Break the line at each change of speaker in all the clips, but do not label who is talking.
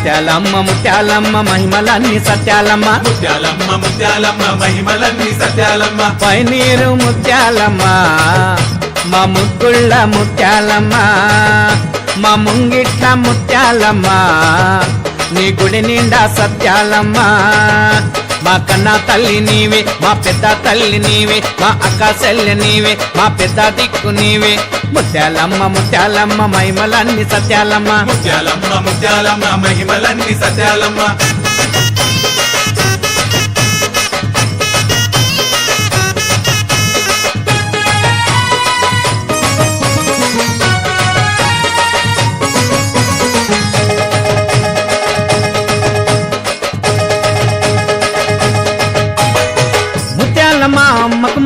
ముత్యాలమ్మ ముత్యాలమ్మ మహిమలన్నీ సత్యాలమ్మ.
ముత్యాలమ్మ ముత్యాలమ్మ మహిమలన్నీ సత్యాలమ్మ.
పైనీరు ముత్యాలమ్మ మా ముగ్గుళ్ళ ముత్యాలమ్మ మా ముంగిట్ల ముత్యాలమ్మ నీ గుడి నిండా సత్యాలమ్మ. మా కన్నా తల్లి నీవే మా పెద్ద తల్లి నీవే మా అక్క చెల్లి నీవే మా పెద్ద దిక్కు నీవే. ముత్యాలమ్మ ముత్యాలమ్మ మహిమలన్నీ సత్యాలమ్మ.
ముత్యాలమ్మ ముత్యాలమ్మ మహిమలన్నీ సత్యాలమ్మ.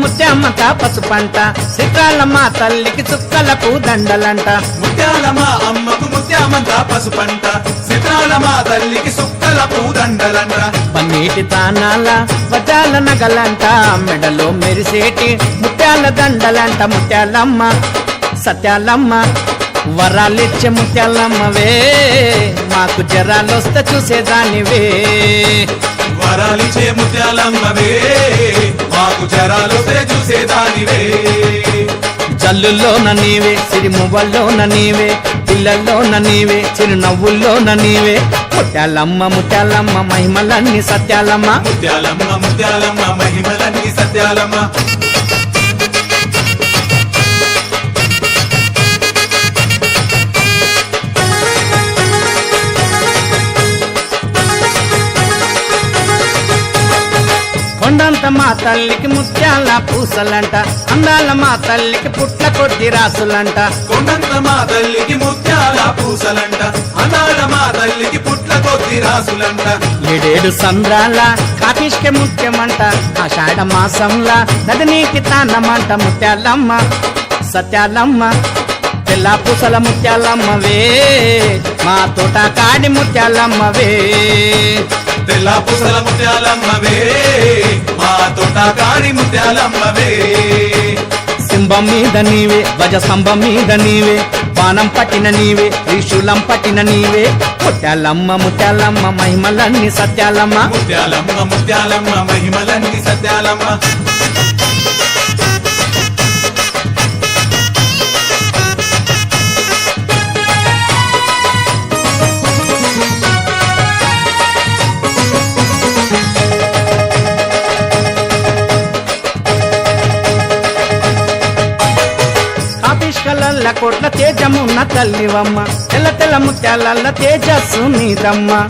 అమ్మకు ముత్యమ్మ తాపసు పంట చిత్రాలమ్మ తల్లికి చుక్కలకు దండలంట.
ముత్యాలమ్మ అమ్మకు ముత్యామంత పసుపంట సిత్రాలమ్మ తల్లికి సుక్కల పూదండలంట
పన్నీటి తానాల వజాల నగలంట మెడలో మెరిసేటి ముత్యాల దండలంట. ముత్యాలమ్మ సత్యాలమ్మ వరాలిచ్చే ముత్యాలమ్మవే. మాకు జరాలొస్తే చూసేదానివే.
వరాలిచ్చే ముత్యాలమ్మవే. మాకు జరాలొస్తే చూసేదానివే
జల్లుల్లోన నీవే సిరిమువ్వల్లోన నీవే పిల్లల్లోన నీవే చిరునవ్వుల్లోన నీవే. ముత్యాలమ్మ ముత్యాలమ్మ మహిమలన్నీ సత్యాలమ్మ.
ముత్యాలమ్మ ముత్యాలమ్మ మహిమలన్నీ సత్యాలమ్మ.
కొండంత మా తల్లికి ముత్యాల పూసలంట. అందాల మా తల్లికి పుట్ల కొద్ది రాసులంట.
కొండంత మా తల్లికి ముత్యాల పూసలంట. అనాడ మా తల్లికి పుట్ల కొద్ది రాసులంట.
ఏడేడు సంద్రాల కాటిష్కే ముఖ్యమంట. ఆషాఢ మాసంలా నదినీకి తానమంట ముత్యాలమ్మ సత్యాలమ్మ తెల్ల పూసల ముత్యాలమ్మవే. మా తోట కాడి ముత్యాలమ్మవే.
తెల్ల పూసల ముత్యాలమ్మవే. మా తోట కాడి ముత్యాలమ్మవే.
సింహం మీద నీవే గజ స్తంభం మీద నీవే బాణం పట్టిన నీవే త్రిశూలం పట్టిన నీవే. ముత్యాలమ్మ ముత్యాలమ్మ మహిమలన్నీ సత్యాలమ్మ.
ముత్యాలమ్మ ముత్యాలమ్మ మహిమలన్నీ సత్యాలమ్మ.
కాపిష్కలల్ల కోట్ల తేజమున్న తల్లివమ్మ. తెల్ల తెల్ల ముత్యాలల్ల తేజస్సు నీదమ్మ.